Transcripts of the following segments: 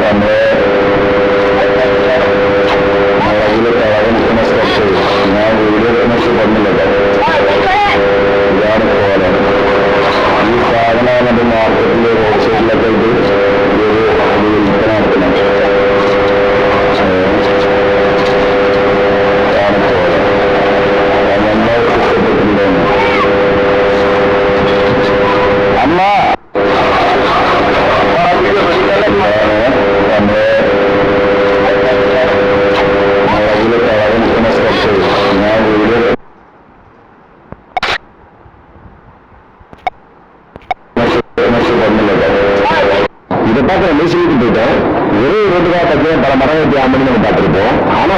നമ്മുടെ മഴയിൽ കളവ് നിൽക്കുന്ന സ്ഥലത്ത് ഞാൻ വീഡിയോ എടുക്കുന്ന സുഖമില്ല இதை பார்க்குற மியூசியத்துக்கு போயிட்டேன். ஒரே ரோட்டுக்காக பார்த்தீங்கன்னா பல மரம் வெட்டி ஆம்பளை நம்ம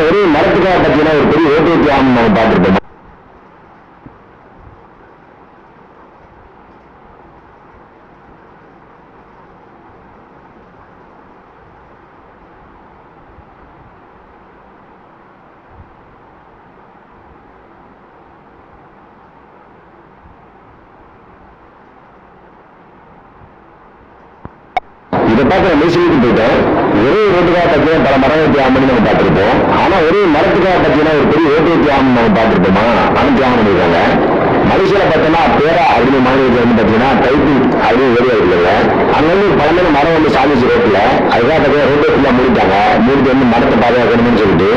ஒரே மரத்துக்காக பார்த்தீங்கன்னா ஒரு பெரிய ஓட்டு வெட்டி ஆம்பளை நம்ம பார்த்துருப்போம். இதை பார்த்து நான் மியூசியமுக்கு போயிட்டேன் ஒரே ரோட்டுக்காக பார்த்தீங்கன்னா பல மரங்கள் ஆமணி நம்ம பார்த்திருப்போம். ஆனா ஒரே மரத்துக்காக பார்த்தீங்கன்னா ஒரு பெரிய ஓட்டு தியாகம் நம்ம பார்த்திருப்போமா? பணம் தியாகம் பண்ணிருக்காங்க மலேசியால பார்த்தோம்னா பேரா அப்படின்னு மாநிலத்தில் வந்து பார்த்தீங்கன்னா டைப்பிங் அப்படின்னு ஏரியா இருக்குல்ல அங்க வந்து பழமையான மரம் வந்து சாதிச்சு ரோட்டில். அதுதான் பார்த்தீங்கன்னா ரோட்டை ஃபுல்லா மூடிட்டாங்க. மூடிட்டு வந்து மரத்தை பாதுகாக்கணும்னு சொல்லிட்டு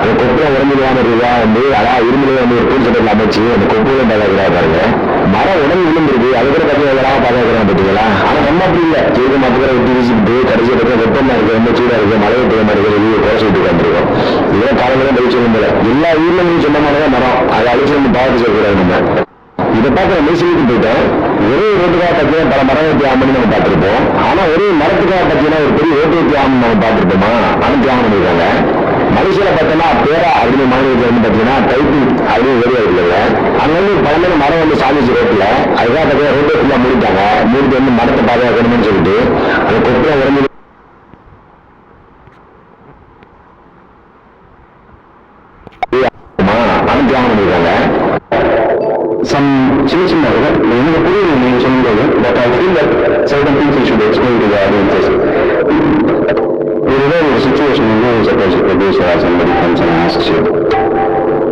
அந்த கொப்புல உடஞ்சிடுவான ரூபா வந்து அதான் இரும்புல வந்து ஒரு பூல் அமைச்சு அந்த கொப்புல பாதுகாக்கிறா பாருங்க மரம் உடம்பு விழுந்துருக்கு. அது கூட பார்த்தீங்கன்னா பாதுகாக்கிறாங்க பார்த்தீங்களா ஆனா நம்ம அப்படி இல்லை. செய்து மாத்திரம் விட்டு வீசிட்டு கடைசி பக்கம் வெப்பமா இருக்கு ரொம்ப சூடா இருக்கு மழை பெய்யமா இருக்கு வெளியே குறை சொல்லிட்டு உட்காந்துருக்கோம் இதெல்லாம் காலையில பதில் போல எல்லா உயிரினங்களும் சொந்தமானதான் மரம். அதை அழிச்சு நம்ம பாவத்தை சொல்லக்கூடாது நம்ம. இதை பார்த்து நம்ம சொல்லிட்டு போயிட்டேன் ஒரே ரோட்டுக்காக பார்த்தீங்கன்னா பல மரங்கள் ஆமணி நம்ம பார்த்துருப்போம். ஆனா ஒரே மரத்துக்காக பார்த்தீங்கன்னா ஒரு பெரிய ரோட்டு வெட்டி ஆமணி நம்ம பார்த்துருப்போமா? அனுப்பி தியாகம் இருக்காங்க பார்த்தோம்னா பேரா அப்படின்னு மாநிலத்தில் வந்து பார்த்தீங்கன்னா டைப்பிங் அப்படின்னு ஏரியா இருக்குல்ல அங்க வந்து பழமையான மரம் வந்து சாமிச்சு ரோட்டில் அதுதான் பார்த்தீங்கன்னா ரோட்டை ஃபுல்லாக மூடிட்டாங்க. மூடிட்டு வந்து மரத்தை பாதுகாக்கணும்னு சொல்லிட்டு. அந்த கொப்புல உடஞ்சி பண்ணிருக்காங்க சம் சின்ன சின்ன எனக்கு புரியுது நீங்க சொல்லும்போது but I feel that certain things should explain to audiences இதுதான் ஒரு சுச்சுவேஷன் வந்து suppose producer or somebody comes and asks you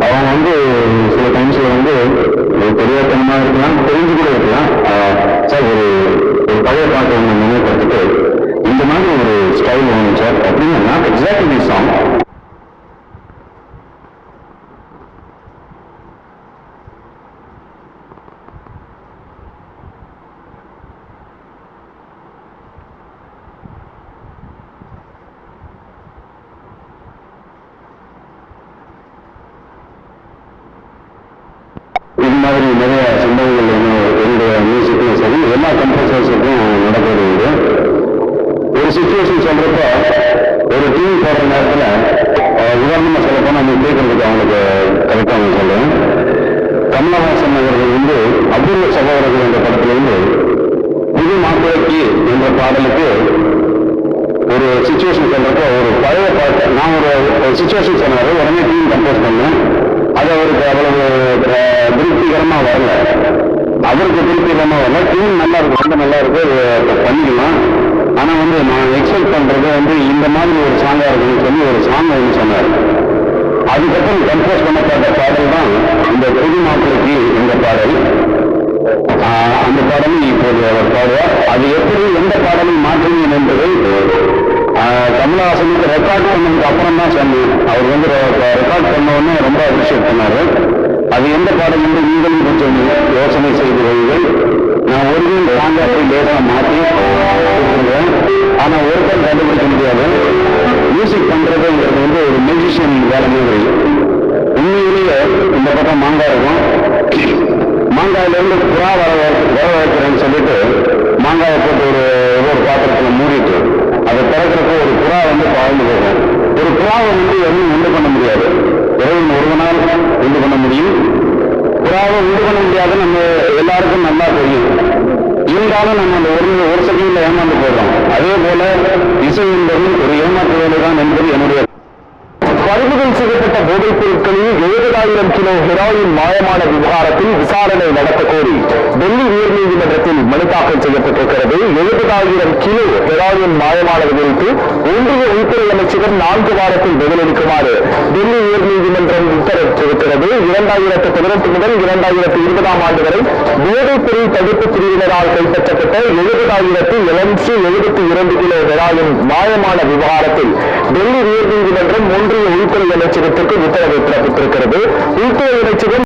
அவங்க வந்து சில டைம்ஸில் வந்து ஒரு பெரியத்தனமாக இருக்கலாம் தெரிஞ்சு கூட இருக்கலாம். சார் ஒரு ஒரு பழைய பாட்டை ஒன்று நினைவுபடுத்திட்டு இந்த மாதிரி ஒரு ஸ்டைல் வேணும் சார் அப்படின்னு நாட் எக்ஸாக்ட்லி சாங் மாதிரி நிறைய சம்பவங்கள் என்னுடைய மியூசிக்கும் சரி எல்லா கம்போசர்ஸுக்கும் நடக்கிறது உண்டு ஒரு சுச்சுவேஷன் சொல்றப்ப ஒரு டீம் போடுற நேரத்தில் உதாரணமாக சொல்ல போனால் நீ கேட்கறதுக்கு அவங்களுக்கு கரெக்டாக நான் சொல்றேன். கமலஹாசன் அவர்கள் வந்து அபூர்வ சகோதரர்கள் என்ற படத்திலிருந்து புது மாப்பிளைக்கு என்ற பாடலுக்கு ஒரு சுச்சுவேஷன் சொல்றப்போ ஒரு பழைய பாட்டு நான் ஒரு சுச்சுவேஷன் சொன்னார் உடனே டீம் கம்போஸ் பண்ணேன். அது அவருக்கு அவ்வளவு திருப்திகரமாக திருப்திகரமா வரல. அவருக்கு திருப்திகரமா வரல. டீம் நல்லா இருக்கு ரொம்ப நல்லா இருக்கு பண்ணிக்கலாம். ஆனா வந்து நான் எக்ஸ்பெக்ட் பண்றது வந்து இந்த மாதிரி ஒரு சாங்கா இருக்குன்னு சொல்லி ஒரு சாங் வந்து சொன்னார். அதுக்கப்புறம் கம்போஸ் பண்ணப்பட்ட பாடல் தான் இந்த பொது மாப்பிளைக்கு இந்த பாடல். அந்த பாடலும் இப்போது அவர் பாடுவார். அது எப்படி எந்த பாடலும் மாற்ற ரெக்கார்ட் பண்ணதுக்கு அப்புறம் தான் சொன்னேன் அவர் வந்து ரெக்கார்ட் பண்ணவுடனே ரொம்ப அப்ரிஷியேட் பண்ணாரு அது எந்த பாடம் என்று நீங்களும் கொஞ்சம் யோசனை செய்து வைங்கள் நான் ஒரு சாங்க அப்படி டேட்டாக மாற்றி ஆனால் ஆனால் ஒருத்தர் கண்டுபிடிக்க முடியாது மியூசிக் பண்ணுறதுங்கிறது வந்து ஒரு மியூசிஷியன் வேலை மாதிரி உண்மையிலேயே இந்த பக்கம் மாங்காய் இருக்கும் மாங்காயிலிருந்து புறா வர வர வைக்கிறேன்னு சொல்லிட்டு மாங்காயை போட்டு ஒரு ஏதோ ஒரு பாத்திரத்தில் மூடிட்டு அதை திறக்கிறப்போ ஒரு புறா வந்து பாய்ந்து புறாவை வந்து எதுவும் உண்டு பண்ண முடியாது. இறைவன் ஒருவனால் உண்டு பண்ண முடியும். புறாவை உண்டு பண்ண முடியாது நம்ம எல்லாருக்கும் நல்லா தெரியும். இருந்தாலும் நம்ம அந்த ஒரு ஒரு செகண்ட்ல ஏமாந்து போடுறோம் அதே போல இசை என்பதும் ஒரு ஏமாற்று வேலை தான் என்பது என்னுடைய பறிமுதல் செய்யப்பட்ட போதைப் பொருட்களில் எழுபதாயிரம் கிலோ ஹெராயின் மாயமான விவகாரத்தில் விசாரணை நடத்த கோரி டெல்லி உயர்நீதிமன்றத்தில் மனு தாக்கல் செய்யப்பட்டிருக்கிறது. எழுபதாயிரம் கிலோ ஹெராயின் மாயமானது குறித்து ஒன்றிய உள்துறை அமைச்சகம் நான்கு வாரத்தில் பதிலளிக்குமாறு டெல்லி உயர்நீதிமன்றம் உத்தரவிட்டிருக்கிறது. இரண்டாயிரத்து பதினெட்டு முதல் இரண்டாயிரத்து இருபதாம் ஆண்டு வரை போதைப் பொருள் தடுப்பு பிரிவினரால் கைப்பற்றப்பட்ட எழுபதாயிரத்து எழுநூற்று எழுபத்தி இரண்டு கிலோ ஹெராயின் மாயமான விவகாரத்தில் டெல்லி உயர்நீதிமன்றம் ஒன்றிய உள்துறை அமைச்சகத்திற்கு உத்தரவு பிறப்பித்திருக்கிறது. உள்துறை அமைச்சகம்